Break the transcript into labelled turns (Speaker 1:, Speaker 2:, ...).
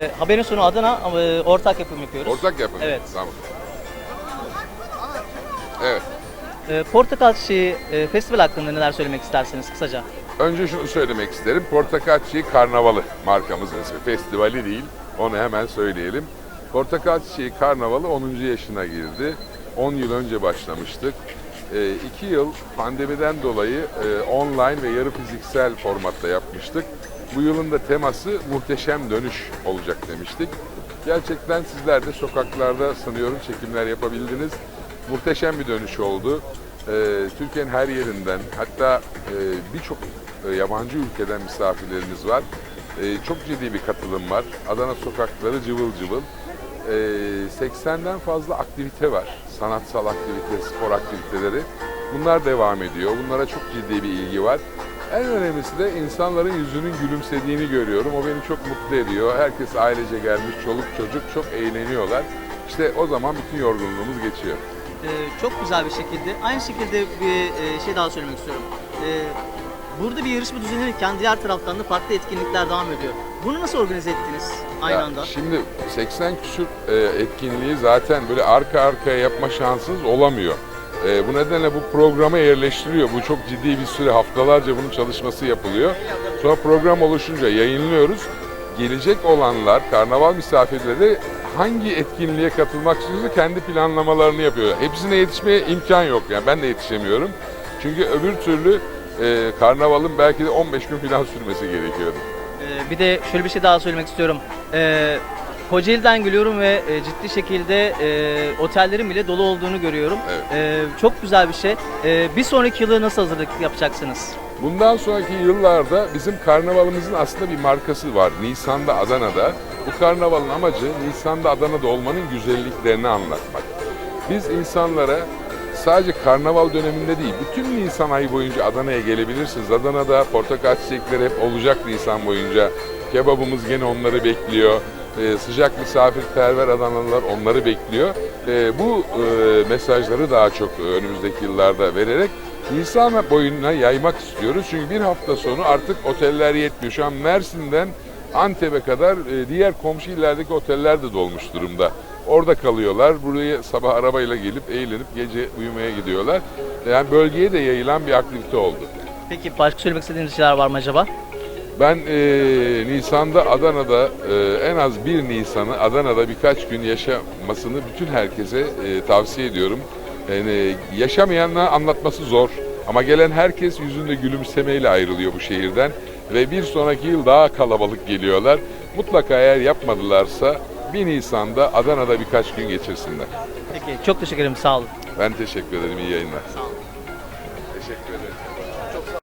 Speaker 1: E, haberin sonu Adana ama e, ortak yapım yapıyoruz.
Speaker 2: Ortak yapın.
Speaker 1: Evet.
Speaker 2: Tamam. Evet.
Speaker 1: E, Portakal Çiçeği e, Festival hakkında neler söylemek istersiniz kısaca?
Speaker 2: Önce şunu söylemek isterim. Portakal Çiçeği Karnavalı markamızın ismi. Festivali değil. Onu hemen söyleyelim. Portakal Çiçeği Karnavalı 10. yaşına girdi. 10 yıl önce başlamıştık. 2 yıl pandemiden dolayı e, online ve yarı fiziksel formatta yapmıştık. Bu yılın da teması muhteşem dönüş olacak demiştik. Gerçekten sizler de sokaklarda sanıyorum çekimler yapabildiniz. Muhteşem bir dönüş oldu. Ee, Türkiye'nin her yerinden hatta e, birçok e, yabancı ülkeden misafirlerimiz var. E, çok ciddi bir katılım var. Adana sokakları cıvıl cıvıl. E, 80'den fazla aktivite var. Sanatsal aktivite, spor aktiviteleri. Bunlar devam ediyor. Bunlara çok ciddi bir ilgi var. En önemlisi de insanların yüzünün gülümsediğini görüyorum. O beni çok mutlu ediyor. Herkes ailece gelmiş, çoluk çocuk çok eğleniyorlar. İşte o zaman bütün yorgunluğumuz geçiyor.
Speaker 1: E, çok güzel bir şekilde. Aynı şekilde bir e, şey daha söylemek istiyorum. E, burada bir yarışma düzenlenirken diğer taraftan da farklı etkinlikler devam ediyor. Bunu nasıl organize ettiniz aynı
Speaker 2: Ya
Speaker 1: anda?
Speaker 2: Şimdi 80 küsur e, etkinliği zaten böyle arka arkaya yapma şansınız olamıyor. E, bu nedenle bu programa yerleştiriyor. Bu çok ciddi bir süre haftalarca bunun çalışması yapılıyor. Sonra program oluşunca yayınlıyoruz. Gelecek olanlar, karnaval misafirleri hangi etkinliğe katılmak istiyorsa kendi planlamalarını yapıyor. Hepsine yetişmeye imkan yok. Yani ben de yetişemiyorum. Çünkü öbür türlü e, karnavalın belki de 15 gün falan sürmesi gerekiyordu.
Speaker 1: Ee, bir de şöyle bir şey daha söylemek istiyorum. Ee, Kocaeli'den geliyorum ve e, ciddi şekilde e, otellerin bile dolu olduğunu görüyorum.
Speaker 2: Evet.
Speaker 1: Ee, çok güzel bir şey. Ee, bir sonraki yılı nasıl hazırlık yapacaksınız?
Speaker 2: Bundan sonraki yıllarda bizim karnavalımızın aslında bir markası var. Nisan'da Adana'da. Bu karnavalın amacı Nisan'da Adana'da olmanın güzelliklerini anlatmak. Biz insanlara sadece karnaval döneminde değil, bütün Nisan ayı boyunca Adana'ya gelebilirsiniz. Adana'da portakal çiçekleri hep olacak Nisan boyunca. Kebabımız gene onları bekliyor. Ee, sıcak misafirperver Adanalılar onları bekliyor. Ee, bu e, mesajları daha çok önümüzdeki yıllarda vererek Nisan boyuna yaymak istiyoruz. Çünkü bir hafta sonu artık oteller yetmiyor. Şu an Mersin'den Antep'e kadar e, diğer komşu illerdeki oteller de dolmuş durumda. Orada kalıyorlar. Buraya sabah arabayla gelip eğlenip gece uyumaya gidiyorlar. Yani bölgeye de yayılan bir aktivite oldu.
Speaker 1: Peki başka söylemek istediğiniz şeyler var mı acaba?
Speaker 2: Ben e, Nisan'da Adana'da e, en az bir Nisan'ı Adana'da birkaç gün yaşamasını bütün herkese e, tavsiye ediyorum. Yani yaşamayanla anlatması zor ama gelen herkes yüzünde gülümsemeyle ayrılıyor bu şehirden ve bir sonraki yıl daha kalabalık geliyorlar. Mutlaka eğer yapmadılarsa 1 Nisan'da Adana'da birkaç gün geçirsinler.
Speaker 1: Peki çok teşekkür ederim sağ olun.
Speaker 2: Ben teşekkür ederim. İyi yayınlar.
Speaker 1: Sağ olun.